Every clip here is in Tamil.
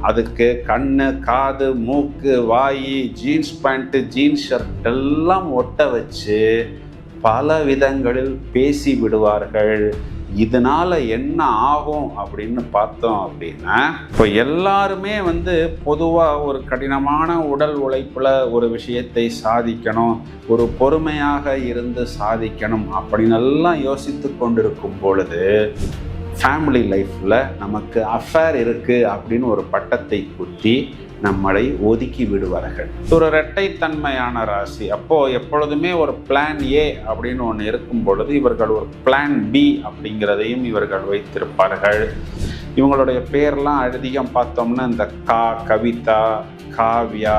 அதுக்கு கண்ணு காது மூக்கு வாய் ஜீன்ஸ் பேண்ட்டு ஜீன்ஸ் ஷர்ட் எல்லாம் ஒட்ட வச்சு பல விதங்களில் பேசி விடுவார்கள். இதனால் என்ன ஆகும் அப்படின்னு பார்த்தோம் அப்படின்னா இப்போ எல்லாருமே வந்து பொதுவாக ஒரு கடினமான உடல் உழைப்பில் ஒரு விஷயத்தை சாதிக்கணும் ஒரு பொறுமையாக இருந்து சாதிக்கணும் அப்படின்னு எல்லாம் யோசித்து கொண்டிருக்கும் பொழுது ஃபேமிலி லைஃப்பில் நமக்கு அஃபேர் இருக்குது அப்படின்னு ஒரு பட்டத்தை குத்தி நம்மளை ஒதுக்கி விடுவார்கள். ஒரு இரட்டைத்தன்மையான ராசி. அப்போது எப்பொழுதுமே ஒரு பிளான் ஏ அப்படின்னு ஒன்று இருக்கும் பொழுது இவர்கள் ஒரு பிளான் பி அப்படிங்கிறதையும் இவர்கள் வைத்திருப்பார்கள். இவங்களுடைய பேர்லாம் அதிகம் பார்த்தோம்னா இந்த கா கவிதா காவ்யா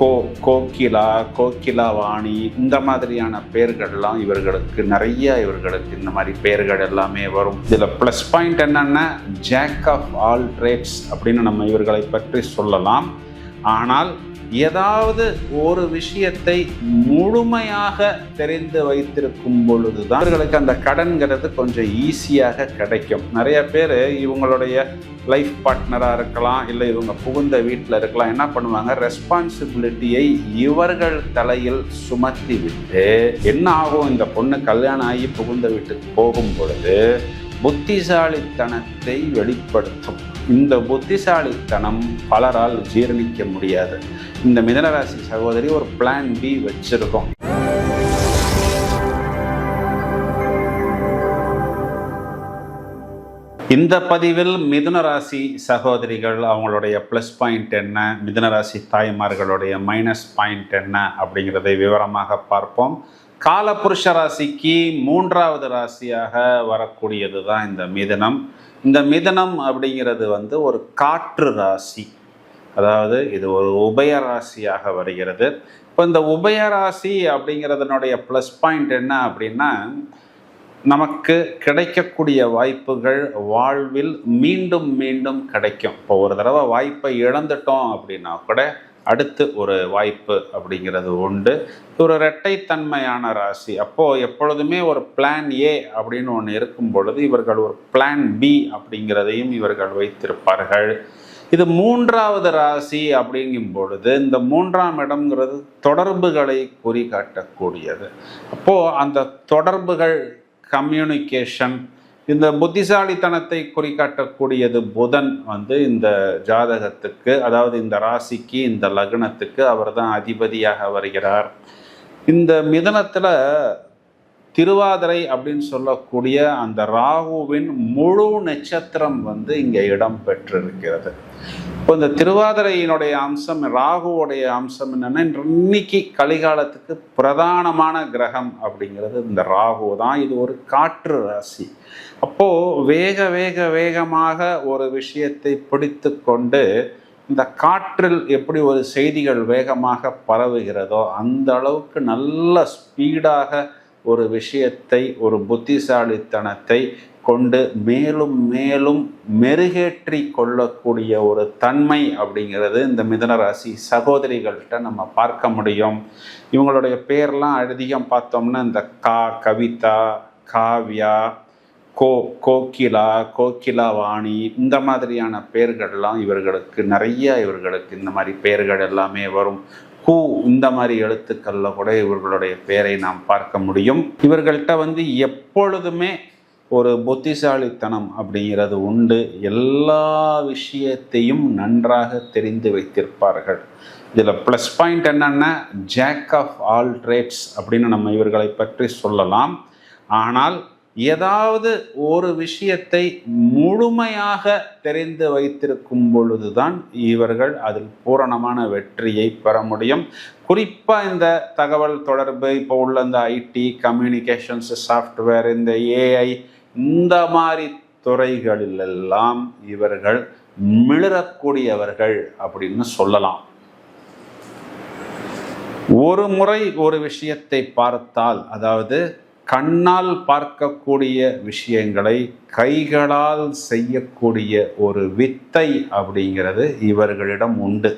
கோ கோகிலா கோகிலா வாணி இந்த மாதிரியான பெயர்கள்லாம் இவர்களுக்கு நிறைய இவர்களுக்கு இந்த மாதிரி பெயர்கள் எல்லாமே வரும். இதில் ப்ளஸ் பாயிண்ட் என்னன்னா ஜாக் ஆஃப் ஆல் ட்ரேட்ஸ் அப்படின்னு நம்ம இவர்களை பற்றி சொல்லலாம். ஆனால் ஏதாவது ஒரு விஷயத்தை முழுமையாக தெரிந்து வைத்திருக்கும் பொழுதுதான் அவர்களுக்கு அந்த கடன்கிறது கொஞ்சம் ஈஸியாக கிடைக்கும். நிறைய பேர் இவங்களுடைய லைஃப் பார்ட்னராக இருக்கலாம் இல்லை இவங்க புகுந்த வீட்டில் இருக்கலாம் என்ன பண்ணுவாங்க? ரெஸ்பான்சிபிலிட்டியை இவர்கள் தலையில் சுமத்தி விட்டு என்ன ஆகும்? இந்த பொண்ணு கல்யாணம் ஆகி புகுந்த வீட்டுக்கு போகும் பொழுது புத்திசாலித்தனத்தை வெளிப்படுத்தும். இந்த புத்திசாலித்தனம் பலரால் ஜீரணிக்க முடியாது. இந்த மிதனராசி சகோதரி ஒரு பிளான் பி வச்சிருக்கோம். இந்த பதிவில் மிதுன ராசி சகோதரிகள் அவங்களுடைய ப்ளஸ் பாயிண்ட் என்ன மிதுன ராசி தாய்மார்களுடைய மைனஸ் பாயிண்ட் என்ன அப்படிங்கிறதை விவரமாக பார்ப்போம். காலபுருஷ ராசிக்கு மூன்றாவது ராசியாக வரக்கூடியது தான் இந்த மிதுனம். இந்த மிதனம் அப்படிங்கிறது வந்து ஒரு காற்று ராசி. அதாவது இது ஒரு உபய ராசியாக வருகிறது. இப்போ இந்த உபய ராசி அப்படிங்கிறதுனுடைய ப்ளஸ் பாயிண்ட் என்ன அப்படின்னா நமக்கு கிடைக்கக்கூடிய வாய்ப்புகள் வாழ்வில் மீண்டும் மீண்டும் கிடைக்கும். இப்போ ஒரு தடவை வாய்ப்பை இழந்துட்டோம் அப்படின்னா கூட அடுத்து ஒரு வாய்ப்பு அப்படிங்கிறது உண்டு. ஒரு இரட்டைத்தன்மையான ராசி. அப்போது எப்பொழுதுமே ஒரு பிளான் ஏ அப்படின்னு ஒன்று இருக்கும் பொழுது இவர்கள் ஒரு பிளான் பி அப்படிங்கிறதையும் இவர்கள் வைத்திருப்பார்கள். இது மூன்றாவது ராசி அப்படிங்கும் பொழுது இந்த மூன்றாம் இடம்ங்கிறது தொடர்புகளை குறிகாட்டக்கூடியது. அப்போது அந்த தொடர்புகள் கம்யூனிகேஷன் இந்த புத்திசாலித்தனத்தை குறிக்காட்டக்கூடியது புதன் வந்து இந்த ஜாதகத்துக்கு அதாவது இந்த ராசிக்கு இந்த லக்னத்துக்கு அவர் தான் அதிபதியாக வருகிறார். இந்த மிதனத்தில் திருவாதிரை அப்படின்னு சொல்லக்கூடிய அந்த ராகுவின் முழு நட்சத்திரம் வந்து இங்கே இடம் பெற்றிருக்கிறது. இப்போ இந்த திருவாதிரையினுடைய அம்சம் ராகுவோடைய அம்சம் என்னென்னா இன்னைக்கு கலிகாலத்துக்கு பிரதானமான கிரகம் அப்படிங்கிறது இந்த ராகு தான். இது ஒரு காற்று ராசி. அப்போது வேக வேக வேகமாக ஒரு விஷயத்தை பிடித்து கொண்டு இந்த காற்றில் எப்படி ஒரு செய்திகள் வேகமாக பரவுகிறதோ அந்த அளவுக்கு நல்ல ஸ்பீடாக ஒரு விஷயத்தை ஒரு புத்திசாலித்தனத்தை கொண்டு மேலும் மேலும் மெருகேற்றி கொள்ளக்கூடிய ஒரு தன்மை அப்படிங்கிறது இந்த மிதனராசி சகோதரிகள்கிட்ட நம்ம பார்க்க முடியும். இவங்களுடைய பேர்லாம் அதிகம் பார்த்தோம்னா இந்த கா கவிதா காவ்யா கோ கோகிலா கோகிலா வாணி இந்த மாதிரியான பெயர்கள்லாம் இவர்களுக்கு நிறைய இவர்களுக்கு இந்த மாதிரி பெயர்கள் எல்லாமே வரும். கூ இந்த மாதிரி எழுத்துக்களில் கூட இவர்களுடைய பெயரை நாம் பார்க்க முடியும். இவர்கள்ட்ட வந்து எப்பொழுதுமே ஒரு புத்திசாலித்தனம் அப்படிங்கிறது உண்டு. எல்லா விஷயத்தையும் நன்றாக தெரிந்து வைத்திருப்பார்கள். இதில் ப்ளஸ் பாயிண்ட் என்னென்னா ஜாக் ஆஃப் ஆல் ட்ரேட்ஸ் அப்படின்னு நம்ம இவர்களை பற்றி சொல்லலாம். ஆனால் ஏதாவது ஒரு விஷயத்தை முழுமையாக தெரிந்து வைத்திருக்கும் பொழுதுதான் இவர்கள் அதில் பூரணமான வெற்றியை பெற முடியும். குறிப்பாக இந்த தகவல் தொடர்பு இப்போ உள்ள இந்த ஐடி கம்யூனிகேஷன்ஸ் சாஃப்ட்வேர் இந்த ஏஐ இந்த மாதிரி துறைகளிலெல்லாம் இவர்கள் மிளறக்கூடியவர்கள் அப்படின்னு சொல்லலாம். ஒரு முறை ஒரு விஷயத்தை பார்த்தால் அதாவது கண்ணால் பார்க்கக்கூடிய விஷயங்களை கைகளால் செய்யக்கூடிய ஒரு வித்தை அப்படிங்கிறது இவர்களிடம் உண்டு.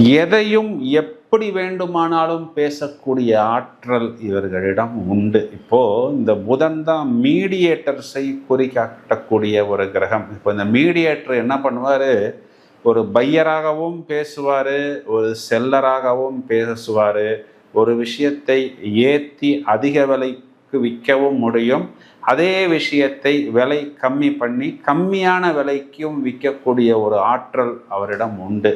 எதையும் எப்படி வேண்டுமானாலும் பேசக்கூடிய ஆற்றல் இவர்களிடம் உண்டு. இப்போ இந்த புதன் தான் மீடியேட்டர்ஸை குறிக்காட்டக்கூடிய ஒரு கிரகம். இப்போ இந்த மீடியேட்டர் என்ன பண்ணுவார்? ஒரு பையராகவும் பேசுவார் ஒரு செல்லராகவும் பேசுவார். ஒரு விஷயத்தை ஏற்றி அதிக விலைக்கு விற்கவும் முடியும். அதே விஷயத்தை விலை கம்மி பண்ணி கம்மியான விலைக்கும் விற்கக்கூடிய ஒரு ஆற்றல் அவரிடம் உண்டு.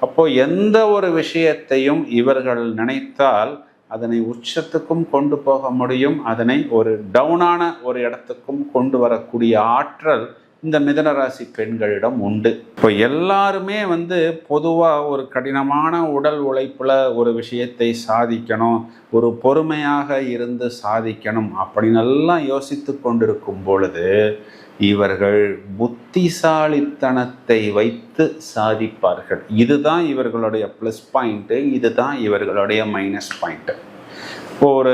அப்போ எந்த ஒரு விஷயத்தையும் இவர்கள் நினைத்தால் அதனை உச்சத்துக்கும் கொண்டு போக முடியும். அதனை ஒரு டவுனான ஒரு இடத்துக்கும் கொண்டு வரக்கூடிய ஆற்றல் இந்த மிதனராசி பெண்களிடம் உண்டு. இப்போ எல்லாருமே வந்து பொதுவாக ஒரு கடினமான உடல் உழைப்பில் ஒரு விஷயத்தை சாதிக்கணும் ஒரு பொறுமையாக இருந்து சாதிக்கணும் அப்படின்னு எல்லாம் யோசித்து கொண்டிருக்கும் பொழுது இவர்கள் புத்திசாலித்தனத்தை வைத்து சாதிப்பார்கள். இதுதான் இவர்களுடைய ப்ளஸ் பாயிண்ட்டு இதுதான் இவர்களுடைய மைனஸ் பாயிண்ட்டு ஒரு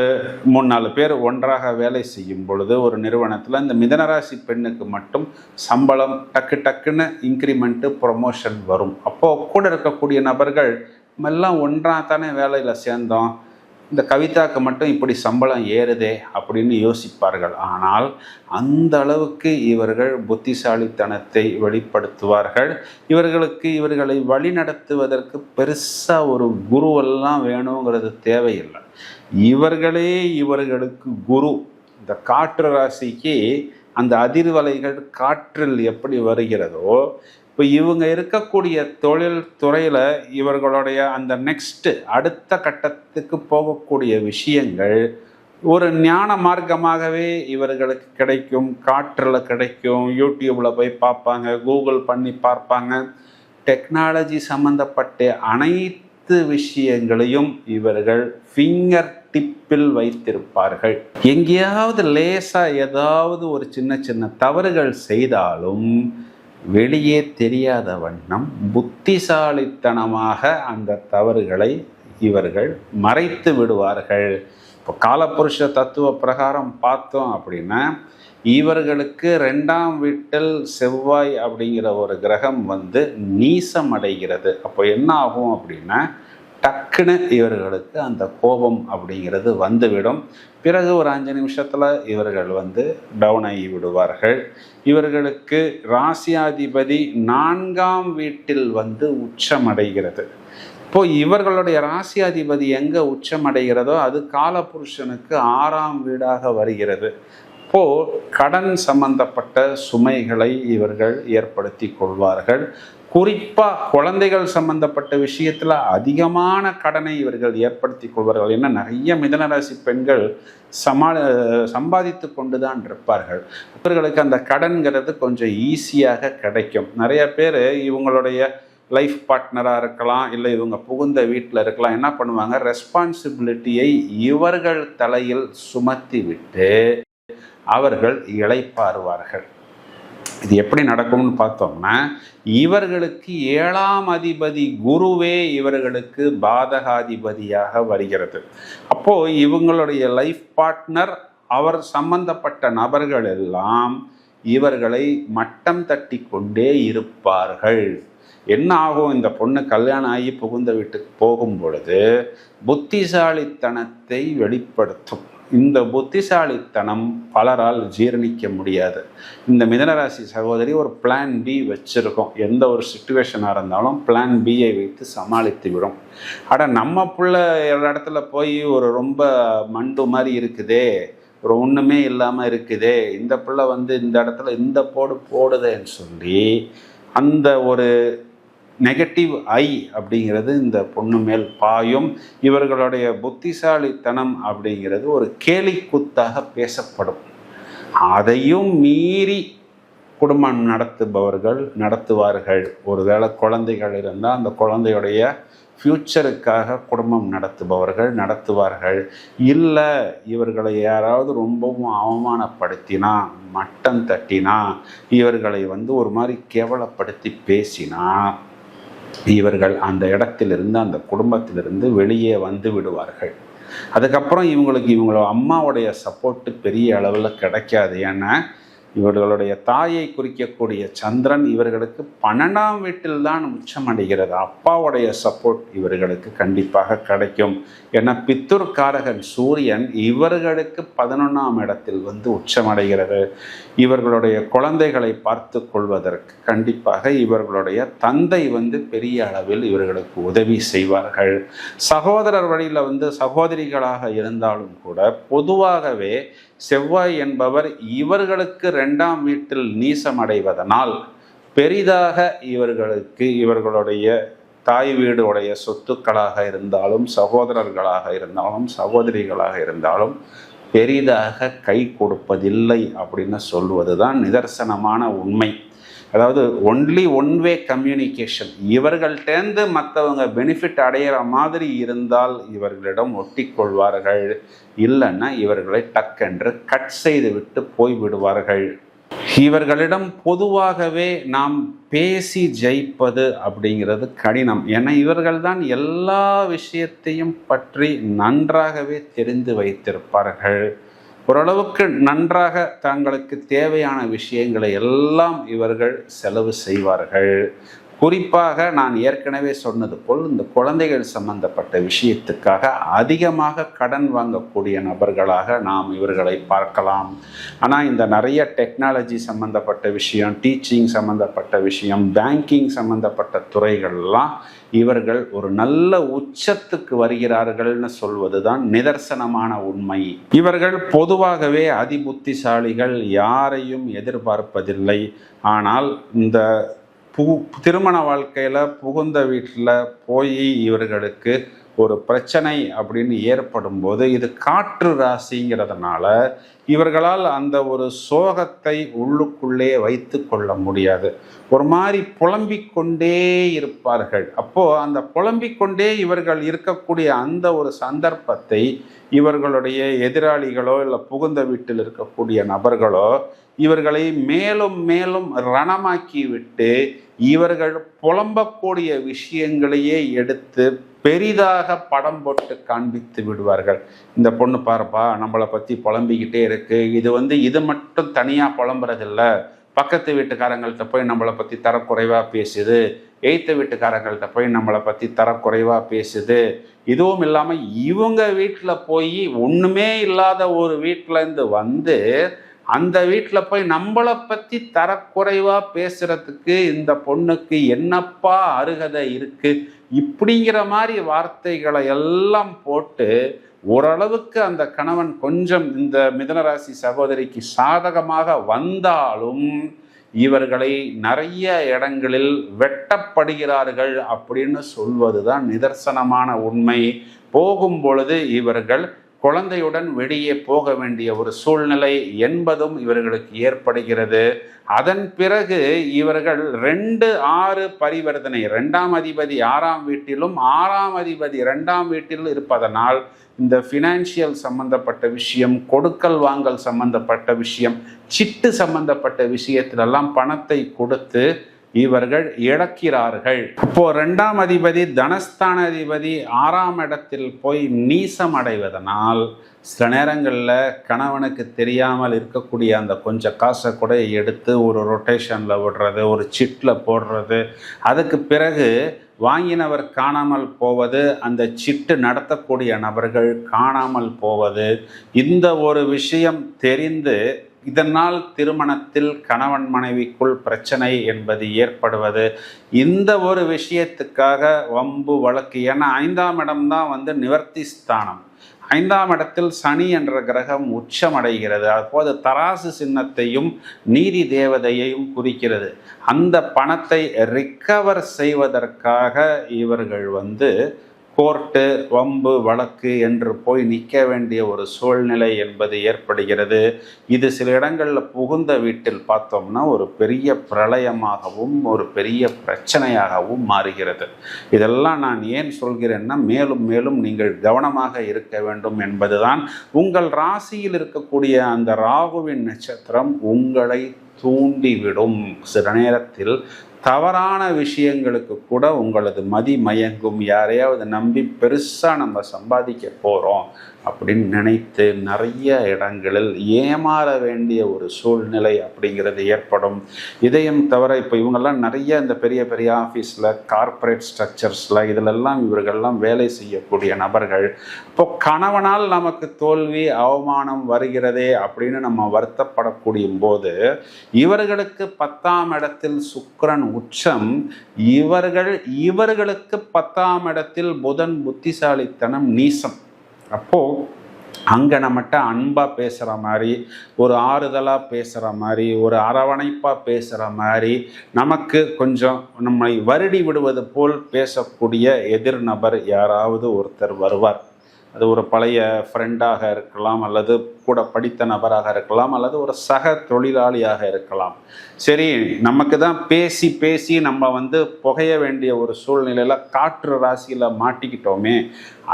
மூணு நாலு பேர் ஒன்றாக வேலை செய்யும் பொழுது ஒரு நிறுவனத்தில் இந்த மிதனராசி பெண்ணுக்கு மட்டும் சம்பளம் டக்கு டக்குன்னு இன்க்ரிமெண்ட்டு ப்ரொமோஷன் வரும். அப்போது கூட இருக்கக்கூடிய நபர்கள் எல்லாம் ஒன்றாக தானே வேலையில் சேர்ந்தோம். இந்த கவிதாக்கு மட்டும் இப்படி சம்பளம் ஏறுதே அப்படின்னு யோசிப்பார்கள். ஆனால் அந்த அளவுக்கு இவர்கள் புத்திசாலித்தனத்தை வெளிப்படுத்துவார்கள். இவர்களுக்கு இவர்களை வழிநடத்துவதற்கு பெருசாக ஒரு குருவெல்லாம் வேணுங்கிறது தேவையில்லை. இவர்களே இவர்களுக்கு குரு. இந்த காற்று ராசிக்கு அந்த அதிர்வலைகள் காற்றில் எப்படி வருகிறதோ இப்போ இவங்க இருக்கக்கூடிய தொழில் துறையில் இவர்களுடைய அந்த நெக்ஸ்ட்டு அடுத்த கட்டத்துக்கு போகக்கூடிய விஷயங்கள் ஒரு ஞான மார்க்கமாகவே இவர்களுக்கு கிடைக்கும். காற்றில் கிடைக்கும். யூடியூப்பில் போய் பார்ப்பாங்க கூகுள் பண்ணி பார்ப்பாங்க. டெக்னாலஜி சம்மந்தப்பட்ட அனைத்து விஷயங்களையும் இவர்கள் ஃபிங்கர் டிப்பில் வைத்திருப்பார்கள். எங்கேயாவது லேசாக ஏதாவது ஒரு சின்ன சின்ன தவறுகள் செய்தாலும் வெளியே தெரியாத வண்ணம் புத்திசாலித்தனமாக அந்த தவறுகளை இவர்கள் மறைத்து விடுவார்கள். இப்போ காலப்புருஷ தத்துவ பிரகாரம் பார்த்தோம் அப்படின்னா இவர்களுக்கு ரெண்டாம் வீட்டில் செவ்வாய் அப்படிங்கிற ஒரு கிரகம் வந்து நீசம் அடைகிறது. அப்போ என்ன ஆகும் அப்படின்னா டக்குன்னு இவர்களுக்கு அந்த கோபம் அப்படிங்கிறது வந்துவிடும். பிறகு ஒரு அஞ்சு நிமிஷத்தில் இவர்கள் வந்து டவுன் ஆகி விடுவார்கள். இவர்களுக்கு ராசியாதிபதி நான்காம் வீட்டில் வந்து உச்சமடைகிறது இப்போ இவர்களுடைய ராசியாதிபதி எங்கே உச்சமடைகிறதோ அது காலபுருஷனுக்கு ஆறாம் வீடாக வருகிறது. இப்போ கடன் சம்பந்தப்பட்ட சுமைகளை இவர்கள் ஏற்படுத்தி கொள்வார்கள். குறிப்பாக குழந்தைகள் சம்பந்தப்பட்ட விஷயத்தில் அதிகமான கடனை இவர்கள் ஏற்படுத்தி கொள்வார்கள். என்ன நிறைய மிதனராசி பெண்கள் சமா சம்பாதித்து கொண்டு தான் இருப்பார்கள். இவர்களுக்கு அந்த கடன்கிறது கொஞ்சம் ஈஸியாக கிடைக்கும். நிறைய பேர் இவங்களுடைய லைஃப் பார்ட்னராக இருக்கலாம் இல்லை இவங்க புகுந்த வீட்டில் இருக்கலாம் என்ன பண்ணுவாங்க? ரெஸ்பான்சிபிலிட்டியை இவர்கள் தலையில் சுமத்தி விட்டு அவர்கள் இழைப்பாருவார்கள். இது எப்படி நடக்கும்னு பார்த்தோம்னா இவர்களுக்கு ஏழாம் அதிபதி குருவே இவர்களுக்கு பாதகாதிபதியாக வருகிறது. அப்போது இவங்களுடைய லைஃப் பார்ட்னர் அவர் சம்பந்தப்பட்ட நபர்கள் எல்லாம் இவர்களை மட்டம் தட்டி கொண்டே இருப்பார்கள். என்ன ஆகும்? இந்த பொண்ணு கல்யாணம் ஆகி புகுந்த வீட்டுக்கு போகும் பொழுது புத்திசாலித்தனத்தை வெளிப்படுத்தும். இந்த புத்திசாலித்தனம் பலரால் ஜீரணிக்க முடியாது. இந்த மிதனராசி சகோதரி ஒரு பிளான் பி வச்சுருக்கோம். எந்த ஒரு சுச்சுவேஷனாக இருந்தாலும் பிளான் பியை வைத்து சமாளித்து விடும். ஆனால் நம்ம புள்ள இடத்துல போய் ஒரு ரொம்ப மண்டு மாதிரி இருக்குதே. ஒரு ஒன்றுமே இல்லாமல் இருக்குதே. இந்த பிள்ளை வந்து இந்த இடத்துல இந்த போடு போடுதேன்னு சொல்லி அந்த ஒரு நெகட்டிவ் ஐ அப்படிங்கிறது இந்த பொண்ணு மேல் பாயும் இவர்களுடைய புத்திசாலித்தனம் அப்படிங்கிறது ஒரு கேலி பேசப்படும். அதையும் மீறி குடும்பம் நடத்துபவர்கள் நடத்துவார்கள். ஒருவேளை குழந்தைகள் இருந்தால் அந்த குழந்தையுடைய ஃப்யூச்சருக்காக குடும்பம் நடத்துபவர்கள் நடத்துவார்கள். இல்லை இவர்களை யாராவது ரொம்பவும் அவமானப்படுத்தினா மட்டம் தட்டினா இவர்களை வந்து ஒரு மாதிரி கேவலப்படுத்தி பேசினா இவர்கள் அந்த இடத்திலிருந்து அந்த குடும்பத்திலிருந்து வெளியே வந்து விடுவார்கள். அதுக்கப்புறம் இவங்களுக்கு இவங்களோட அம்மாவுடைய சப்போர்ட்டு பெரிய அளவில் கிடைக்காது. ஏன்னா இவர்களுடைய தாயை குறிக்கக்கூடிய சந்திரன் இவர்களுக்கு பன்னெண்டாம் வீட்டில் தான் உச்சமடைகிறது. அப்பாவுடைய சப்போர்ட் இவர்களுக்கு கண்டிப்பாக கிடைக்கும். ஏன்னா பித்துர்காரகன் சூரியன் இவர்களுக்கு பதினொன்றாம் இடத்தில் வந்து உச்சமடைகிறது. இவர்களுடைய குழந்தைகளை பார்த்து கொள்வதற்கு கண்டிப்பாக இவர்களுடைய தந்தை வந்து பெரிய அளவில் இவர்களுக்கு உதவி செய்வார்கள். சகோதரர் வழியில் வந்து சகோதரிகளாக இருந்தாலும் கூட பொதுவாகவே செவ்வாய் என்பவர் இவர்களுக்கு ரெண்டாம் வீட்டில் நீசமடைவதனால் பெரிதாக இவர்களுக்கு இவர்களுடைய தாய் வீடு உடைய சொத்துக்களாக இருந்தாலும் சகோதரர்களாக இருந்தாலும் சகோதரிகளாக இருந்தாலும் பெரிதாக கை கொடுப்பதில்லை அப்படின்னு சொல்வது தான் நிதர்சனமான உண்மை. அதாவது ஒன்லி ஒன் வே கம்யூனிகேஷன் இவர்கள்டேந்து மற்றவங்க பெனிஃபிட் அடையிற மாதிரி இருந்தால் இவர்களிடம் ஒட்டிக்கொள்வார்கள். இல்லைன்னா இவர்களை டக்கென்று கட் செய்து விட்டு போய்விடுவார்கள். இவர்களிடம் பொதுவாகவே நாம் பேசி ஜெயிப்பது அப்படிங்கிறது கடினம். ஏன்னா இவர்கள் தான் எல்லா விஷயத்தையும் பற்றி நன்றாகவே தெரிந்து வைத்திருப்பார்கள். ஓரளவுக்கு நன்றாக தங்களுக்கு தேவையான விஷயங்களை எல்லாம் இவர்கள் செலவு செய்வார்கள். குறிப்பாக நான் ஏற்கனவே சொன்னது போல் இந்த குழந்தைகள் சம்பந்தப்பட்ட விஷயத்துக்காக அதிகமாக கடன் வாங்கக்கூடிய நபர்களாக நாம் இவர்களை பார்க்கலாம். ஆனால் இந்த நிறைய டெக்னாலஜி சம்பந்தப்பட்ட விஷயம் டீச்சிங் சம்பந்தப்பட்ட விஷயம் பேங்கிங் சம்பந்தப்பட்ட துறைகள்லாம் இவர்கள் ஒரு நல்ல உச்சத்துக்கு வருகிறார்கள்னு சொல்வது தான் நிதர்சனமான உண்மை. இவர்கள் பொதுவாகவே அதிபுத்திசாலிகள் யாரையும் எதிர்பார்ப்பதில்லை. ஆனால் இந்த பு திருமண வாழ்க்கையில் புகுந்த வீட்டில் போய் இவர்களுக்கு ஒரு பிரச்சனை அப்படின்னு ஏற்படும் போது இது காற்று ராசிங்கிறதுனால இவர்களால் அந்த ஒரு சோகத்தை உள்ளுக்குள்ளே வைத்து கொள்ள முடியாது. ஒரு மாதிரி புலம்பிக் கொண்டே இருப்பார்கள். அப்போது அந்த புலம்பிக் கொண்டே இவர்கள் இருக்கக்கூடிய அந்த ஒரு சந்தர்ப்பத்தை இவர்களுடைய எதிராளிகளோ இல்லை புகுந்த வீட்டில் இருக்கக்கூடிய நபர்களோ இவர்களை மேலும் மேலும் ரணமாக்கி விட்டு இவர்கள் புலம்பக்கூடிய விஷயங்களையே எடுத்து பெரிதாக படம் போட்டு காண்பித்து விடுவார்கள். இந்த பொண்ணு பாருப்பா நம்மளை பற்றி புலம்பிக்கிட்டே இருக்கு. இது வந்து இது மட்டும் தனியாக புலம்புறதில்ல. பக்கத்து வீட்டுக்காரங்கள்ட்ட போய் நம்மளை பற்றி தரக்குறைவாக பேசுது. எய்த்த வீட்டுக்காரங்கள்ட்ட போய் நம்மளை பற்றி தரக்குறைவாக பேசுது. இதுவும் இல்லாமல் இவங்க வீட்டில் போய் ஒன்றுமே இல்லாத ஒரு வீட்டிலேருந்து வந்து அந்த வீட்டில் போய் நம்மளை பற்றி தரக்குறைவாக பேசுகிறதுக்கு இந்த பொண்ணுக்கு என்னப்பா அருகதை இருக்குது இப்படிங்கிற மாதிரி வார்த்தைகளை எல்லாம் போட்டு ஓரளவுக்கு அந்த கணவன் கொஞ்சம் இந்த மிதனராசி சகோதரிக்கு சாதகமாக வந்தாலும் இவர்களை நிறைய இடங்களில் வெட்டப்படுகிறார்கள் அப்படின்னு சொல்வது தான் நிதர்சனமான உண்மை. போகும் பொழுது இவர்கள் குழந்தையுடன் வெளியே போக வேண்டிய ஒரு சூழ்நிலை என்பதும் இவர்களுக்கு ஏற்படுகிறது. அதன் பிறகு இவர்கள் ரெண்டு ஆறு பரிவர்த்தனை ரெண்டாம் அதிபதி ஆறாம் வீட்டிலும் ஆறாம் அதிபதி ரெண்டாம் வீட்டிலும் இருப்பதனால் இந்த ஃபினான்ஷியல் சம்பந்தப்பட்ட விஷயம் கொடுக்கல் வாங்கல் சம்பந்தப்பட்ட விஷயம் சிட்டு சம்பந்தப்பட்ட விஷயத்திலெல்லாம் பணத்தை கொடுத்து இவர்கள் இழக்கிறார்கள். இப்போ ரெண்டாம் அதிபதி தனஸ்தான அதிபதி ஆறாம் இடத்தில் போய் நீசம் அடைவதனால் சில நேரங்களில் கணவனுக்கு தெரியாமல் இருக்கக்கூடிய அந்த கொஞ்சம் காசை கூட எடுத்து ஒரு ரொட்டேஷனில் விடுறது ஒரு சிட்டில் போடுறது. அதுக்கு பிறகு வாங்கினவர் காணாமல் போவது அந்த சிட்டு நடத்தக்கூடிய நபர்கள் காணாமல் போவது. இந்த ஒரு விஷயம் தெரிந்து இதனால் திருமணத்தில் கணவன் மனைவிக்குள் பிரச்சனை என்பது ஏற்படுவது. இந்த ஒரு விஷயத்துக்காக வம்பு வழக்கு ஏன்னா ஐந்தாம் இடம்தான் வந்து நிவர்த்தி ஸ்தானம். ஐந்தாம் இடத்தில் சனி என்ற கிரகம் உச்சமடைகிறது. அப்போது தராசு சின்னத்தையும் நீதி தேவதையையும் குறிக்கிறது. அந்த பணத்தை ரிக்கவர் செய்வதற்காக இவர்கள் வந்து கோர்ட்டு வம்பு வழக்கு என்று போய் நிற்க வேண்டிய ஒரு சூழ்நிலை என்பது ஏற்படுகிறது. இது சில இடங்களில் புகுந்த வீட்டில் பார்த்தோம்னா ஒரு பெரிய பிரளயமாகவும் ஒரு பெரிய பிரச்சனையாகவும் மாறுகிறது. இதெல்லாம் நான் ஏன் சொல்கிறேன்னா மேலும் மேலும் நீங்கள் கவனமாக இருக்க வேண்டும் என்பதுதான். உங்கள் ராசியில் இருக்கக்கூடிய அந்த ராகுவின் நட்சத்திரம் உங்களை தூண்டிவிடும். சில நேரத்தில் தவறான விஷயங்களுக்கு கூட உங்களது மதி மயங்கும். யாரையாவது நம்பி பெருசாக நம்ம சம்பாதிக்க போகிறோம் அப்படின்னு நினைத்து நிறைய இடங்களில் ஏமாற வேண்டிய ஒரு சூழ்நிலை அப்படிங்கிறது ஏற்படும். இதையும் தவிர இப்போ இவங்கெல்லாம் நிறைய இந்த பெரிய பெரிய ஆஃபீஸில் கார்ப்பரேட் ஸ்ட்ரக்சர்ஸில் இதிலெல்லாம் இவர்கள்லாம் வேலை செய்யக்கூடிய நபர்கள். இப்போ கணவனால் நமக்கு தோல்வி அவமானம் வருகிறதே அப்படின்னு நம்ம வருத்தப்படக்கூடிய போது இவர்களுக்கு பத்தாம் இடத்தில் சுக்கரன் உச்சம் இவர்கள் இவர்களுக்கு பத்தாம் இடத்தில் புதன் புத்திசாலித்தனம் நீசம். அப்போது அங்கே நம்மகிட்ட அன்பாக பேசுகிற மாதிரி ஒரு ஆறுதலாக பேசுகிற மாதிரி ஒரு அரவணைப்பாக பேசுகிற மாதிரி நமக்கு கொஞ்சம் நம்மை வருடி விடுவது போல் பேசக்கூடிய எதிர் நபர் யாராவது ஒருத்தர் வருவார். அது ஒரு பழைய ஃப்ரெண்டாக இருக்கலாம் அல்லது கூட படித்த நபராக இருக்கலாம் அல்லது ஒரு சக தொழிலாளியாக இருக்கலாம். சரி நமக்கு தான் பேசி பேசி நம்ம வந்து புகைய வேண்டிய ஒரு சூழ்நிலையில் காற்று ராசியில் மாட்டிக்கிட்டோமே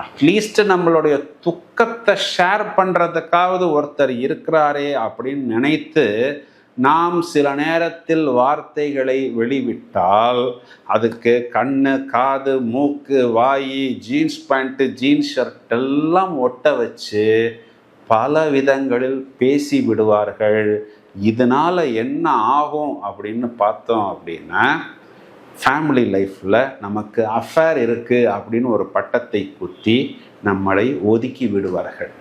அட்லீஸ்ட் நம்மளுடைய துக்கத்தை ஷேர் பண்ணுறதுக்காவது ஒருத்தர் இருக்கிறாரே அப்படின்னு நினைத்து நாம் சில நேரத்தில் வார்த்தைகளை வெளிவிட்டால் அதுக்கு கண்ணு காது மூக்கு வாய் ஜீன்ஸ் பேண்ட்டு ஜீன்ஸ் ஷர்ட் எல்லாம் ஒட்ட வச்சு பல விதங்களில் பேசி விடுவார்கள். இதனால் என்ன ஆகும் அப்படின்னு பார்த்தோம் அப்படின்னா ஃபேமிலி லைஃப்பில் நமக்கு அஃபேர் இருக்குது அப்படின்னு ஒரு பட்டத்தை குத்தி நம்மளை ஒதுக்கி விடுவார்கள்.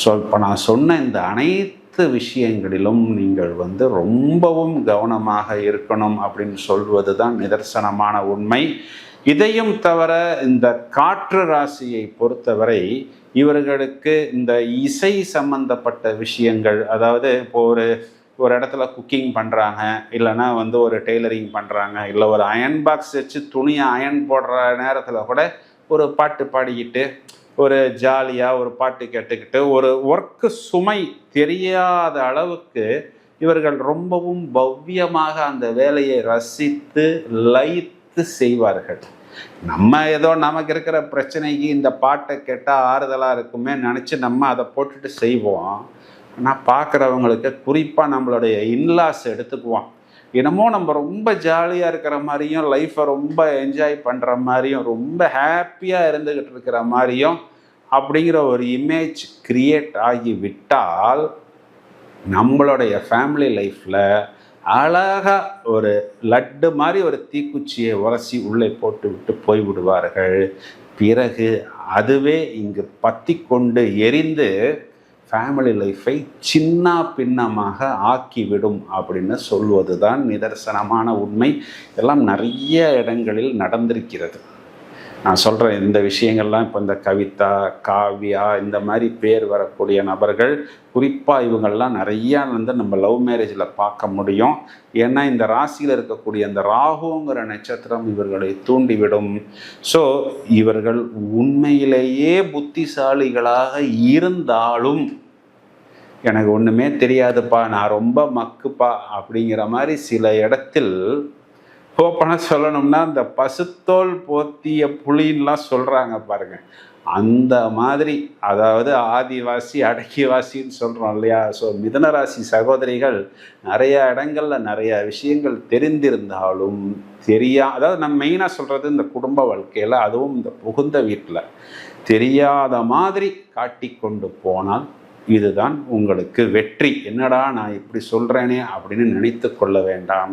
ஸோ இப்போ நான் சொன்ன இந்த அனைத்து விஷயங்களிலும் நீங்கள் வந்து ரொம்பவும் கவனமாக இருக்கணும் அப்படின்னு சொல்வது தான் நிதர்சனமான உண்மை. இதையும் தவிர இந்த காற்று ராசியை பொறுத்தவரை இவர்களுக்கு இந்த இசை சம்பந்தப்பட்ட விஷயங்கள் அதாவது இப்போ ஒரு ஒரு இடத்துல குக்கிங் பண்ணுறாங்க இல்லைன்னா வந்து ஒரு டெய்லரிங் பண்ணுறாங்க இல்லை ஒரு அயன் பாக்ஸ் வச்சு துணியை அயன் போடுற நேரத்தில் கூட ஒரு பாட்டு பாடிக்கிட்டு ஒரு ஜாலியாக ஒரு பாட்டு கேட்டுக்கிட்டு ஒரு ஒர்க்கு சுமை தெரியாத அளவுக்கு இவர்கள் ரொம்பவும் பவ்யமாக அந்த வேலையை ரசித்து லயித்து செய்வார்கள். நம்ம ஏதோ நமக்கு இருக்கிற பிரச்சனைக்கு இந்த பாட்டை கேட்டால் ஆறுதலாக இருக்குமே நினச்சி நம்ம அதை போட்டுட்டு செய்வோம். ஆனால் பார்க்குறவங்களுக்கு குறிப்பாக நம்மளுடைய இன்லாஸ் எடுத்துக்குவோம் என்னமோ நம்ம ரொம்ப ஜாலியாக இருக்கிற மாதிரியும் லைஃப்பை ரொம்ப என்ஜாய் பண்ணுற மாதிரியும் ரொம்ப ஹாப்பியாக இருந்துக்கிட்டு இருக்கிற மாதிரியும் அப்படிங்கிற ஒரு இமேஜ் கிரியேட் ஆகி விட்டால் நம்மளுடைய ஃபேமிலி லைஃப்பில் அழகாக ஒரு லட்டு மாதிரி ஒரு தீக்குச்சியை உரசி உள்ளே போட்டு விட்டு போய் விடுவார்கள். பிறகு அதுவே இங்கு பற்றி கொண்டு எரிந்து ஃபேமிலி லைஃப்பை சின்ன பின்னமாக ஆக்கிவிடும் அப்படின்னு சொல்வது தான் நிதர்சனமான உண்மை. இதெல்லாம் நிறைய இடங்களில் நடந்திருக்கிறது. நான் சொல்கிறேன் இந்த விஷயங்கள்லாம் இப்போ இந்த கவிதா காவ்யா இந்த மாதிரி பேர் வரக்கூடிய நபர்கள் குறிப்பாக இவங்கள்லாம் நிறையா வந்து நம்ம லவ் மேரேஜில் பார்க்க முடியும். ஏன்னா இந்த ராசியில் இருக்கக்கூடிய அந்த ராகுங்கிற நட்சத்திரம் இவர்களை தூண்டிவிடும். ஸோ இவர்கள் உண்மையிலேயே புத்திசாலிகளாக இருந்தாலும் எனக்கு ஒன்றுமே தெரியாதுப்பா நான் ரொம்ப மக்குப்பா அப்படிங்கிற மாதிரி சில இடத்தில் ஓப்பனாக சொல்லணும்னா இந்த பசுத்தோல் போத்திய புலின்லாம் சொல்கிறாங்க பாருங்க. அந்த மாதிரி அதாவது ஆதிவாசி அடக்கிவாசின்னு சொல்கிறோம் இல்லையா? ஸோ மிதனராசி சகோதரிகள் நிறைய இடங்களில் நிறைய விஷயங்கள் தெரிந்திருந்தாலும் தெரியா அதாவது நம்ம மெயினாக சொல்கிறது இந்த குடும்ப வாழ்க்கையில் அதுவும் இந்த புகுந்த வீட்டில் தெரியாத மாதிரி காட்டிக்கொண்டு போனால் இதுதான் உங்களுக்கு வெற்றி. என்னடா நான் இப்படி சொல்கிறேனே அப்படின்னு நினைத்து கொள்ள வேண்டாம்.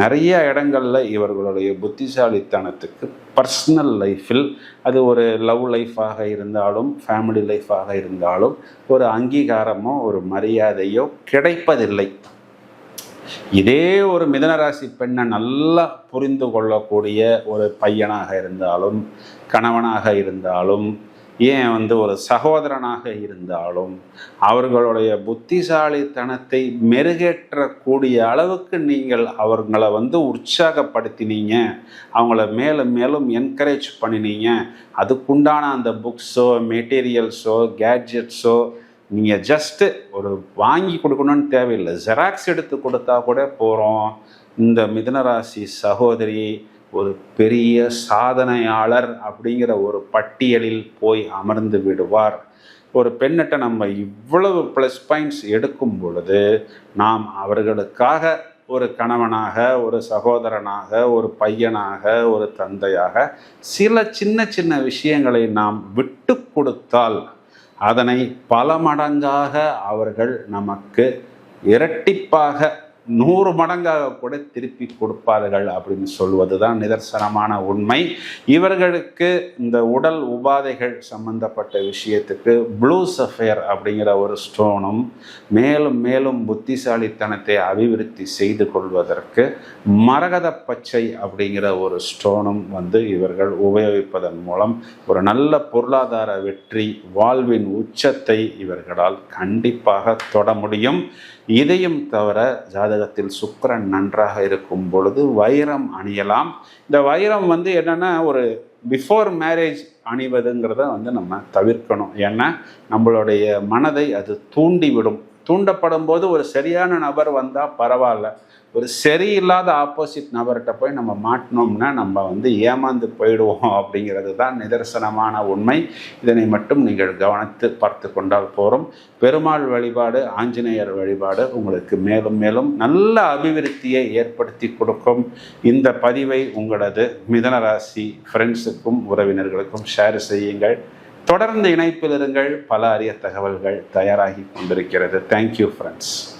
நிறைய இடங்களில் இவர்களுடைய புத்திசாலித்தனத்துக்கு பர்சனல் லைஃப்பில் அது ஒரு லவ் லைஃபாக இருந்தாலும் ஃபேமிலி லைஃபாக இருந்தாலும் ஒரு அங்கீகாரமோ ஒரு மரியாதையோ கிடைப்பதில்லை. இதே ஒரு மிதனராசி பெண்ணை நல்லா புரிந்து கொள்ளக்கூடிய ஒரு பையனாக இருந்தாலும் கணவனாக இருந்தாலும் ஏன் வந்து ஒரு சகோதரனாக இருந்தாலும் அவர்களுடைய புத்திசாலித்தனத்தை மெருகேற்றக்கூடிய அளவுக்கு நீங்கள் அவர்களை வந்து உற்சாகப்படுத்தினீங்க. அவங்கள மேலும் மேலும் என்கரேஜ் பண்ணினீங்க. அதுக்குண்டான அந்த புக்ஸோ மெட்டீரியல்ஸோ கேட்ஜெட்ஸோ நீங்கள் ஜஸ்ட்டு ஒரு வாங்கி கொடுக்கணும்னு தேவையில்லை. ஜெராக்ஸ் எடுத்து கொடுத்தா கூட போகிறோம் இந்த மிதனராசி சகோதரி ஒரு பெரிய சாதனையாளர் அப்படிங்கிற ஒரு பட்டியலில் போய் அமர்ந்து விடுவார். ஒரு பெண்ணிட்ட நம்ம இவ்வளவு ப்ளஸ் பாயிண்ட்ஸ் எடுக்கும் பொழுது நாம் அவர்களுக்காக ஒரு கணவனாக ஒரு சகோதரனாக ஒரு பையனாக ஒரு தந்தையாக சில சின்ன சின்ன விஷயங்களை நாம் விட்டு கொடுத்தால் அதனை பல மடங்காக அவர்கள் நமக்கு இரட்டிப்பாக நூறு மடங்காக கூட திருப்பி கொடுப்பார்கள் அப்படின்னு சொல்வது தான் நிதர்சனமான உண்மை. இவர்களுக்கு இந்த உடல் உபாதைகள் சம்பந்தப்பட்ட விஷயத்துக்கு ப்ளூ சஃபேர் அப்படிங்கிற ஒரு ஸ்டோனும் மேலும் மேலும் புத்திசாலித்தனத்தை அபிவிருத்தி செய்து கொள்வதற்கு மரகத பச்சை அப்படிங்கிற ஒரு ஸ்டோனும் வந்து இவர்கள் உபயோகிப்பதன் மூலம் ஒரு நல்ல பொருளாதார வெற்றி வாழ்வின் உச்சத்தை இவர்களால் கண்டிப்பாக தொட முடியும். இதையும் தவிர ஜாதகத்தில் சுக்கரன் நன்றாக இருக்கும் பொழுது வைரம் அணியலாம். இந்த வைரம் வந்து என்னென்னா ஒரு பிஃபோர் மேரேஜ் அணிவதுங்கிறத வந்து நம்ம தவிர்க்கணும். ஏன்னா நம்மளுடைய மனதை அது தூண்டிவிடும். தூண்டப்படும் போது ஒரு சரியான நபர் வந்தால் பரவாயில்ல. ஒரு சரியில்லாத ஆப்போசிட் நபர்கிட்ட போய் நம்ம மாட்டினோம்னா நம்ம வந்து ஏமாந்து போயிடுவோம் அப்படிங்கிறது தான் நிதர்சனமான உண்மை. இதனை மட்டும் நீங்கள் கவனித்து பார்த்து கொண்டால் போகிறோம் பெருமாள் வழிபாடு ஆஞ்சநேயர் வழிபாடு உங்களுக்கு மேலும் மேலும் நல்ல அபிவிருத்தியை ஏற்படுத்தி கொடுக்கும். இந்த பதிவை உங்களது மிதனராசி ஃப்ரெண்ட்ஸுக்கும் உறவினர்களுக்கும் ஷேர் செய்யுங்கள். தொடர்ந்து இணைப்பில் இருங்கள் பல அரிய தகவல்கள் தயாராகி கொண்டிருக்கிறது. Thank you friends